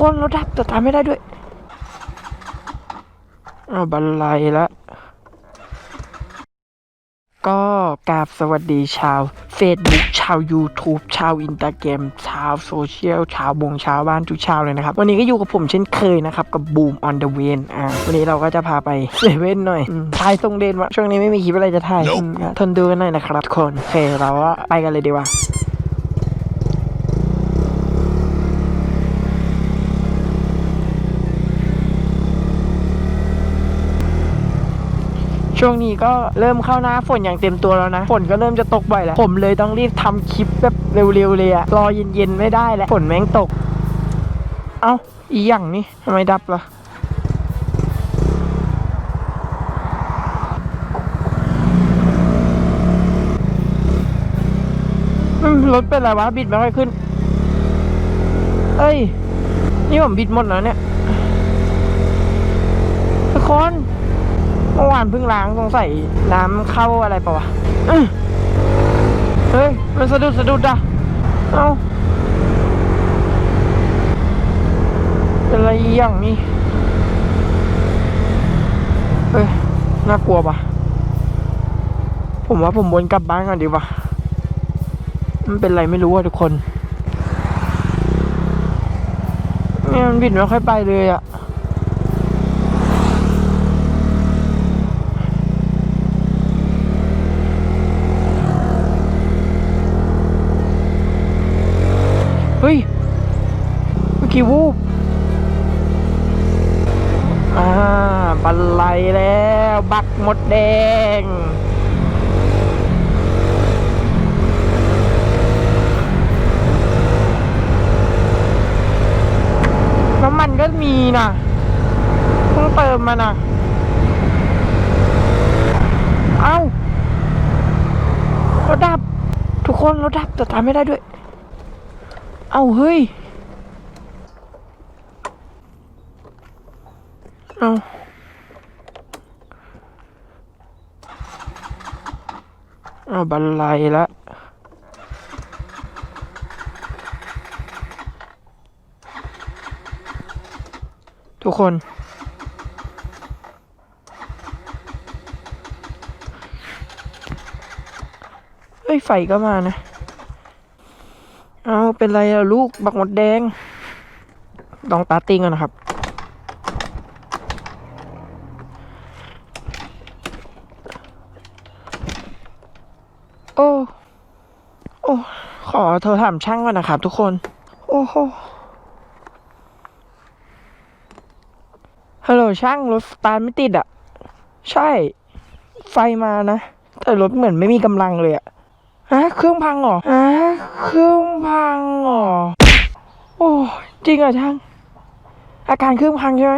คนรถดับแต่ตามไม่ได้ด้วยเอาบันไลละ ก็กราบสวัสดีชาว Facebook ชาว YouTube ชาวอิน t าแกรมชาวโซเชียลชาวบงชาวบ้านทุกชาวเลยนะครับ วันนี้ก็อยู่กับผมเช่นเคยนะครับ กับบูม on the w a y อ่าวันนี้เราก็จะพาไปเซเว่นหน่อยอืมถ่ายทรงเดนวะช่วงนี้ไม่มีคลิปอะไรจะถ่ายอืมทนดูกันหน่อยนะครับทุกคนโอเคเราก็ไปกันเลยดีกว่า ช่วงนี้ก็เริ่มเข้าหน้าฝนอย่างเต็มตัวแล้วนะ ฝนก็เริ่มจะตกบ่อยแล้ว ผมเลยต้องรีบทำคลิปแบบเร็วๆเลยอะรอเย็นๆไม่ได้แล้ว ฝนแม่งตก เอ้า อีหยังนี่ทำไมดับล่ะรถเป็นไรวะ บิดไม่ค่อยขึ้น เอ้ย นี่ผมบิดหมดแล้วเนี่ย ทุกคน เมื่อวานเพิ่งล้างสงสัยน้ำเข้าอะไรปะวะเฮ้ย มันสะดุดสะดุดอะเอ้าเป็นอะไรอย่างนี้เฮ้ย น่ากลัวปะผมว่าผมวนกลับบ้านก่อนดีกว่ามันเป็นอะไรไม่รู้อะทุกคนเนี่ยมันบิดไม่ค่อยไปเลยอะ เฮ้ย เมื่อ กี้วูบอ่าบันไลแล้ว บักหมดแดง น้ำมันก็มีนะเพิ่งเติมมานะเอ้ารถดับ ทุกคนรถดับแต่ตามไม่ได้ด้วย เอาเฮ้ย เอาเอาบันไลละทุกคน เฮ้ย ไฟก็มานะ เอาเป็นไรอะลูก บักหมดแดงลองตาติ้งกันนะครับ อ้โอ้ขอโทรถามช่างก่อนนะครับทุกคน โอ้โหฮัลโหลช่างรถสตาร์ทไม่ติดอะ ใช่ ไฟมานะ แต่รถเหมือนไม่มีกำลังเลยอะฮะเครื่องพังเหรอฮะเครื่องพังเหรอโอ้จริงเหรอช่าง อาการเครื่องพังใช่ไหม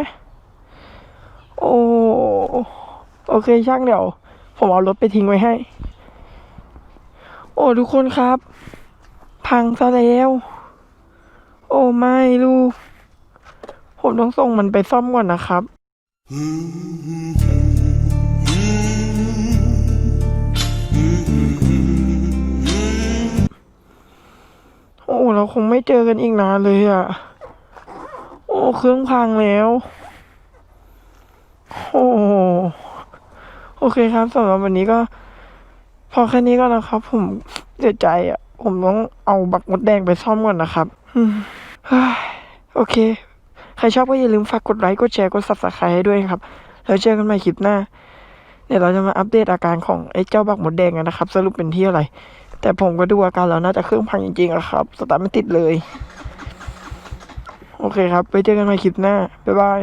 โอ้โอเคช่างเดี๋ยว ผมเอารถไปทิ้งไว้ให้ โอ้ทุกคนครับ พังซะแล้ว โอ้ไม่ลูก ผมต้องส่งมันไปซ่อมก่อนนะครับ โอ้เราคงไม่เจอกันอีกนานเลยอะ่ะ โอ้เครื่องพังแล้ว โอ้โอเคครับสำหรับวันนี้ก็ พอแค่นี้ก็นะครับ ผมเสียใจอะ ผมต้องเอาบักมดแดงไปซ่อมก่อนนะครับอโอเค ใครชอบก็อย่าลืมฝากกดไลค์ กดแชร์ กด subscribe ให้ด้วยครับ แล้วเจอกันใหม่คลิปหน้า เดี๋ยวเราจะมาอัปเดตอาการของไอ้เจ้าบักมดแดงกันนะครับ สรุปเป็นที่อะไร แต่ผมก็ดูอาการแล้วน่าจะเครื่องพังจริงๆอะครับ สตาร์ทไม่ติดเลย โอเคครับ ไปเจอกันใหม่คลิปหน้า บ๊ายบาย